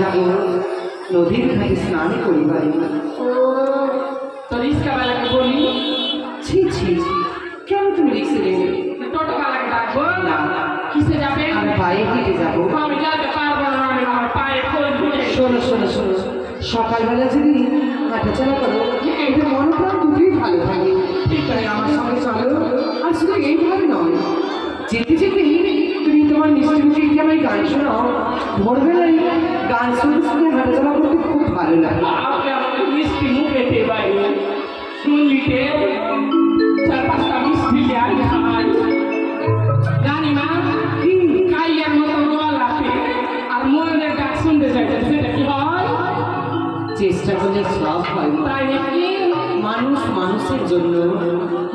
যাব নদীর ঘাটে স্নান করি বাড়ি ও তো রিস্কাওয়ালাকে বলি? ছি ছি ছি। কেন তুমি রিক্সে নেবে টোটোওয়ালাকে ডাকবো? না কিসে যাবে? আমি পায়ে হেঁটে যাব। আমি যাতে পারব না আমি আমার পায়ে খোল ধরে। শোনো শোনো শোনো। সকালবেলা যদি হাঁটাচলা করো এতে মন প্রাণ দুটোই ভালো থাকে। তাই। আমার সঙ্গে চলো। আর শুধু এইভাবে নয় যেতে যেতে তুমি তোমার মিষ্টি মুখে কি আমার গান শোনাও। ভোরবেলায় গান শুনে শুনে হাঁটাচলা করতে খুব ভালো লাগে। আপনি আমাকে মিষ্টি মুখেতে বাইরে শুনলিতে চার পাঁচটা মিষ্টি আর খাই জানি না কি কাইয়ার মতো গলাতে আর মনের গান শুনতে সেটা কি হয়? চেষ্টা করলে সব হয় তাই নাকি? মানুষ মানুষের জন্য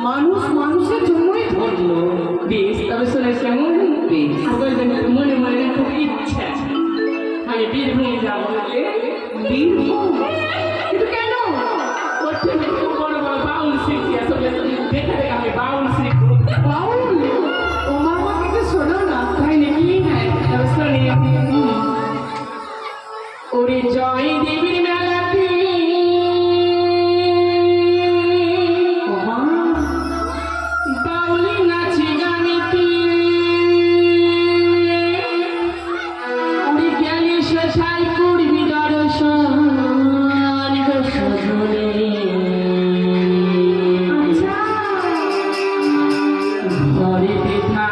মানুষ মানুষের জন্যই ধন্য। বেশ তবে শুনে কেমন বেশ। মনে মনে বীরভূম কিন্তু কেন বড় বড় বাউল শিখছি আসলে দেখে দেখে আমি বাউল শিখব বাউল তোমার আমাকে তো শোনো না তাই নাকি হ্যাঁ তবে শুনি ওরে জয় দে ধরে পিঠা